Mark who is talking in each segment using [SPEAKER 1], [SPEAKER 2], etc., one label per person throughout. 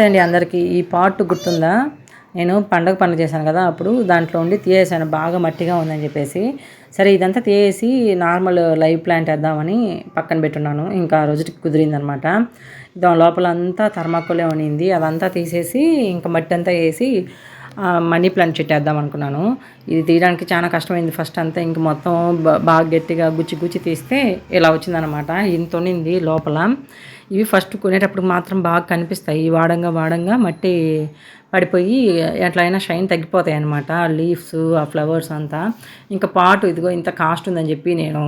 [SPEAKER 1] నమస్తే అండి అందరికీ. ఈ పార్ట్ గుర్తుందా? నేను పండగ పనులు చేశాను కదా అప్పుడు. దాంట్లో ఉండి తీయేసాను. బాగా మట్టిగా ఉందని చెప్పేసి. సరే ఇదంతా తీయేసి నార్మల్ లైవ్ ప్లాంట్ వేద్దామని పక్కన పెట్టున్నాను. ఇంకా ఆ రోజుకి కుదిరిందనమాట. దాని లోపల అంతా థర్మాకోలే ఉండింది అదంతా తీసేసి ఇంకా మట్టి అంతా వేసి మనీ ప్లాంట్ చెట్టేద్దాం అనుకున్నాను. ఇది తీయడానికి చాలా కష్టమైంది. ఫస్ట్ అంతా ఇంక మొత్తం బాగా గట్టిగా గుచ్చి గుచ్చి తీస్తే ఇలా వచ్చిందనమాట ఇంత ఉన్నింది లోపల. ఇవి ఫస్ట్ కొనేటప్పుడు మాత్రం బాగా కనిపిస్తాయి. వాడంగా వాడంగా మట్టి పడిపోయి ఎట్లయినా షైన్ తగ్గిపోతాయి అనమాట లీవ్స్ ఆ ఫ్లవర్స్ అంతా. ఇంకా పాటు ఇదిగో ఇంత కాస్ట్ ఉందని చెప్పి నేను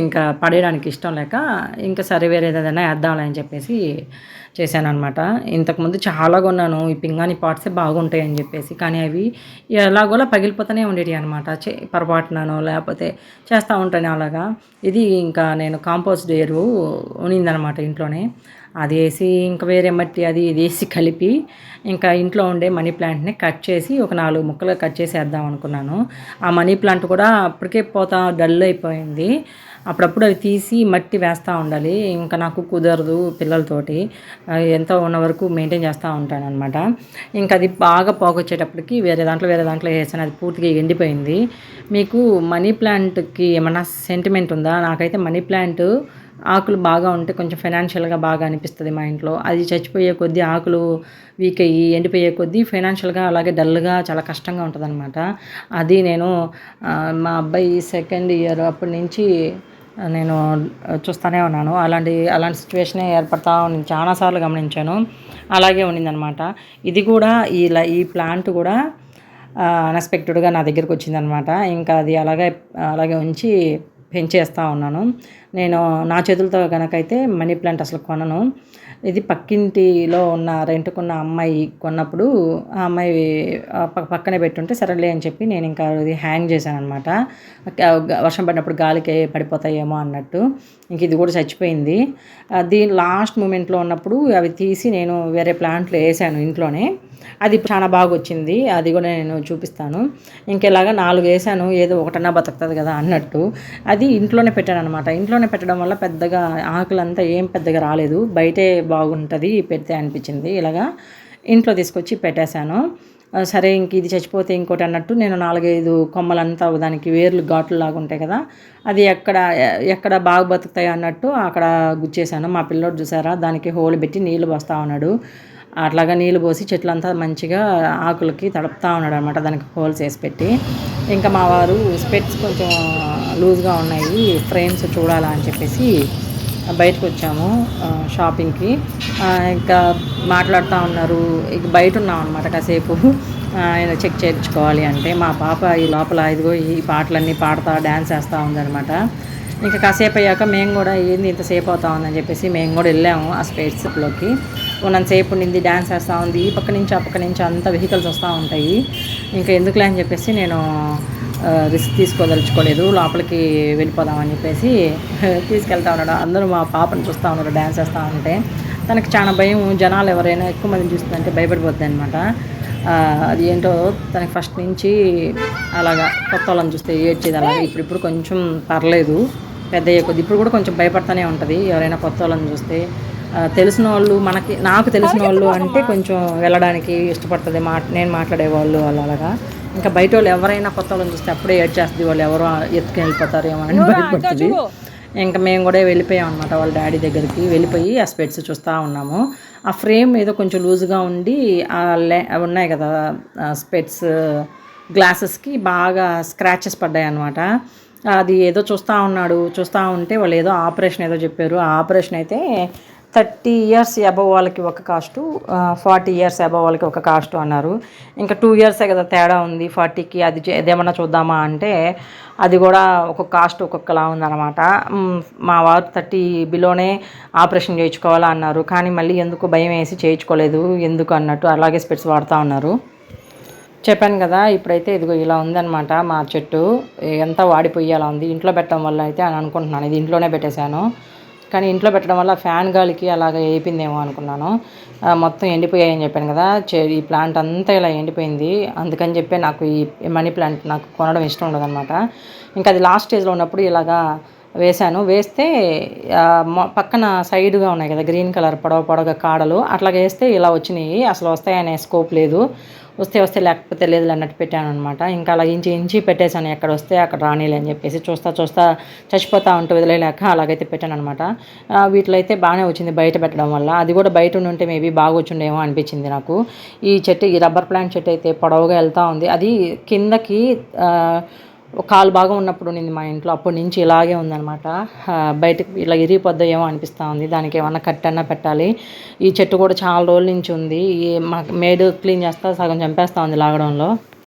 [SPEAKER 1] ఇంకా పడేయడానికి ఇష్టం లేక ఇంకా సరే వేరే ఏదైనా వేద్దాంలే అని చెప్పేసి చేశాను అనమాట ఇంతకుముందు చాలా కొన్నాను. ఈ పింగాణి పార్ట్సే బాగుంటాయి అని చెప్పేసి. కానీ అవి ఎలాగోలా పగిలిపోతూనే ఉండేవి అనమాట చే పొరపాటునో లేకపోతే చేస్తూ ఉంటాను అలాగా. ఇది ఇంకా నేను కాంపోస్ట్ ఎరువు ఉనిందనమాట ఇంట్లోనే. అది వేసి ఇంకా వేరే మట్టి అది ఇది వేసి కలిపి ఇంకా ఇంట్లో ఉండే మనీ ప్లాంట్ని కట్ చేసి ఒక నాలుగు ముక్కలు కట్ చేసి వేద్దాం అనుకున్నాను. ఆ మనీ ప్లాంట్ కూడా అప్పటికే పోతా డల్ అయిపోయింది. అప్పుడప్పుడు అవి తీసి మట్టి వేస్తూ ఉండాలి. ఇంకా నాకు కుదరదు పిల్లలతోటి. ఎంత ఉన్న వరకు మెయింటైన్ చేస్తూ ఉంటాను అనమాట ఇంకా అది బాగా పోగొచ్చేటప్పటికి వేరే దాంట్లో వేరే దాంట్లో వేసాను. అది పూర్తిగా ఎండిపోయింది. మీకు మనీ ప్లాంట్కి ఏమన్నా సెంటిమెంట్ ఉందా? నాకైతే మనీ ప్లాంట్ ఆకులు బాగా ఉంటే కొంచెం ఫైనాన్షియల్గా బాగా అనిపిస్తుంది మా ఇంట్లో. అది చచ్చిపోయే కొద్దీ ఆకులు వీక్ అయ్యి ఎండిపోయే కొద్దీ ఫైనాన్షియల్గా అలాగే డల్గా చాలా కష్టంగా ఉంటుందన్నమాట. అది నేను మా అబ్బాయి సెకండ్ ఇయర్ అప్పటి నుంచి నేను చూస్తూనే ఉన్నాను. అలాంటి అలాంటి సిచ్యువేషనే ఏర్పడతా నేను చాలాసార్లు గమనించాను. అలాగే ఉండిందనమాట ఇది కూడా ఈ ఈ ప్లాంట్ కూడా అన్ఎక్స్పెక్టెడ్గా నా దగ్గరికి వచ్చిందనమాట ఇంకా అది అలాగే అలాగే ఉంచి పెంచేస్తూ ఉన్నాను. నేను నా చేతులతో కనుకైతే మనీ ప్లాంట్ అసలు కొనను. ఇది పక్కింటిలో ఉన్న రెంట్కున్న అమ్మాయి కొన్నప్పుడు ఆ అమ్మాయి పక్క- పక్కనే పెట్టుంటే సరేలే అని చెప్పి నేను ఇంకా ఇది హ్యాంగ్ చేశాను అనమాట వర్షం పడినప్పుడు గాలికి పడిపోతాయేమో అన్నట్టు. ఇంక ఇది కూడా చచ్చిపోయింది. అది దీని లాస్ట్ మూమెంట్లో ఉన్నప్పుడు అవి తీసి నేను వేరే ప్లాంట్లో వేసాను ఇంట్లోనే. అది చాలా బాగా వచ్చింది అది కూడా నేను చూపిస్తాను. ఇంకెలాగా నాలుగు వేసాను ఏదో ఒకటన్నా బతుకుతుంది కదా అన్నట్టు. అది ఇంట్లోనే పెట్టాను అనమాట ఇంట్లోనే పెట్టడం వల్ల పెద్దగా ఆకులంతా ఏం పెద్దగా రాలేదు. బయటే బాగుంటుంది పెడితే అనిపించింది. ఇలాగా ఇంట్లో తీసుకొచ్చి పెట్టేశాను. సరే ఇంక ఇది చచ్చిపోతే ఇంకోటి అన్నట్టు నేను నాలుగైదు కొమ్మలంతా దానికి వేర్లు ఘాట్లు లాగా ఉంటాయి కదా అది ఎక్కడ ఎక్కడ బాగా బతుకుతాయి అన్నట్టు అక్కడ గుచ్చేసాను మా పిల్లోడు చూసారా? దానికి హోల్ పెట్టి నీళ్ళు పోస్తా ఉన్నాడు. అట్లాగా నీళ్ళు పోసి చెట్లంతా మంచిగా ఆకులకి తడుపుతూ ఉన్నాడు అనమాట దానికి హోల్స్ వేసి పెట్టి. ఇంకా మా వారు స్పెట్స్ కొంచెం లూజ్గా ఉన్నాయి. ఫ్రేమ్స్ చూడాలా అని చెప్పేసి బయటకు వచ్చాము షాపింగ్కి. ఇంకా మాట్లాడుతూ ఉన్నారు. ఇక బయట ఉన్నాం అనమాట కాసేపు. ఆయన చెక్ చేయించుకోవాలి అంటే మా పాప ఈ లోపల ఇదిగో ఈ పాటలన్నీ పాడుతా డ్యాన్స్ వేస్తూ ఉందనమాట ఇంకా కాసేపు అయ్యాక మేము కూడా ఏంది ఇంతసేపు అవుతా ఉందని చెప్పేసి మేము కూడా వెళ్ళాము ఆ స్పేట్స్లోకి ఉన్నంతసేపు ఉండింది డ్యాన్స్ వేస్తూ ఉంది. ఈ పక్క నుంచి ఆ పక్క నుంచి అంతా వెహికల్స్ వస్తూ ఉంటాయి. ఇంకా ఎందుకులే అని చెప్పేసి నేను రిస్క్ తీసుకోదలుచుకోలేదు. లోపలికి వెళ్ళిపోదామని చెప్పేసి తీసుకెళ్తా ఉన్నాడు. అందరూ మా పాపను చూస్తూ ఉన్నారు డ్యాన్స్ వేస్తూ ఉంటే. తనకి చాలా భయం. జనాలు ఎవరైనా ఎక్కువ మంది చూస్తుందంటే భయపడిపోద్ది అనమాట అది ఏంటో తనకి ఫస్ట్ నుంచి అలాగా కొత్త వాళ్ళని చూస్తే ఏడ్చేది అలాగే. ఇప్పుడు ఇప్పుడు కొంచెం పర్లేదు. పెద్ద అయ్యే కొద్ది. ఇప్పుడు కూడా కొంచెం భయపడతానే ఉంటుంది. ఎవరైనా కొత్త వాళ్ళని చూస్తే తెలిసిన వాళ్ళు మనకి నాకు తెలిసిన వాళ్ళు అంటే కొంచెం వెళ్ళడానికి ఇష్టపడుతుంది మా నేను మాట్లాడే వాళ్ళు వాళ్ళు అలాగా. ఇంకా బయట వాళ్ళు ఎవరైనా కొత్త వాళ్ళని చూస్తే అప్పుడే ఏడ్ చేస్తుంది వాళ్ళు ఎవరో ఎత్తుకుని వెళ్ళిపోతారేమో అని భయపడుతుంది. ఇంకా మేము కూడా వెళ్ళిపోయాం అనమాట వాళ్ళ డాడీ దగ్గరికి. వెళ్ళిపోయి ఆ స్పెట్స్ చూస్తూ ఉన్నాము. ఆ ఫ్రేమ్ ఏదో కొంచెం లూజ్గా ఉండి ఆ లే అవి ఉన్నాయి కదా స్పెట్స్ గ్లాసెస్కి బాగా స్క్రాచెస్ పడ్డాయి అనమాట అది ఏదో చూస్తూ ఉన్నాడు చూస్తూ ఉంటే వాళ్ళు ఏదో ఆపరేషన్ ఏదో చెప్పారు. ఆ ఆపరేషన్ అయితే థర్టీ ఇయర్స్ అబవ్ వాళ్ళకి ఒక కాస్టు ఫార్టీ ఇయర్స్ అబవ్ వాళ్ళకి ఒక కాస్టు అన్నారు. ఇంకా టూ ఇయర్సే కదా తేడా ఉంది ఫార్టీకి అది ఏదేమన్నా చూద్దామా అంటే అది కూడా ఒక్కొక్క కాస్ట్ ఒక్కొక్కలా ఉందన్నమాట. మా వారు థర్టీ బిలోనే ఆపరేషన్ చేయించుకోవాలా అన్నారు. కానీ మళ్ళీ ఎందుకు భయం వేసి చేయించుకోలేదు ఎందుకు అన్నట్టు అలాగే స్పెట్స్ వాడుతూ ఉన్నారు. చెప్పాను కదా ఇప్పుడైతే ఇదిగో ఇలా ఉందన్నమాట మా చెట్టు. ఎంత వాడిపోయి అలా ఉంది ఇంట్లో పెట్టడం వల్ల అయితే అని అనుకుంటున్నాను. ఇది ఇంట్లోనే పెట్టేశాను. కానీ ఇంట్లో పెట్టడం వల్ల ఫ్యాన్ గాలికి అలాగ వేయిపోయిందేమో అనుకున్నాను. మొత్తం ఎండిపోయాయని చెప్పాను కదా ఈ ప్లాంట్ అంతా ఇలా ఎండిపోయింది. అందుకని చెప్పి నాకు ఈ మనీ ప్లాంట్ నాకు కొనడం ఇష్టం ఉండదన్నమాట. ఇంకా అది లాస్ట్ స్టేజ్లో ఉన్నప్పుడు ఇలాగా వేశాను. వేస్తే పక్కన సైడ్గా ఉన్నాయి కదా గ్రీన్ కలర్ పొడవ పొడవ కాడలు. అట్లా వేస్తే ఇలా వచ్చినాయి. అసలు వస్తాయనే స్కోప్ లేదు. వస్తే వస్తే లేకపోతే లేదు అన్నట్టు పెట్టాను అనమాట ఇంకా అలా ఇంచి ఇంచి పెట్టేశాను. ఎక్కడ వస్తే అక్కడ రానిలే అని చెప్పేసి చూస్తా చూస్తా చచ్చిపోతా ఉంటూ వదిలేలేక అలాగైతే పెట్టాను అనమాట వీటిలో అయితే బాగానే వచ్చింది బయట పెట్టడం వల్ల. అది కూడా బయట ఉంటే మేబీ బాగా వచ్చిండేమో అనిపించింది నాకు. ఈ చెట్టు ఈ రబ్బర్ ప్లాంట్ చెట్టు అయితే పొడవుగా వెళ్తూ ఉంది. అది కిందకి కాలు భాగం ఉన్నప్పుడు ఉండింది మా ఇంట్లో. అప్పటి నుంచి ఇలాగే ఉందనమాట బయటకు ఇలా ఇరిగిపోద్దో ఏమో అనిపిస్తూ ఉంది. దానికి ఏమన్నా కట్టన్నా పెట్టాలి. ఈ చెట్టు కూడా చాలా రోజుల నుంచి ఉంది. ఈ మా మేడు క్లీన్ చేస్తా సగం చంపేస్తూ ఉంది లాగడంలో.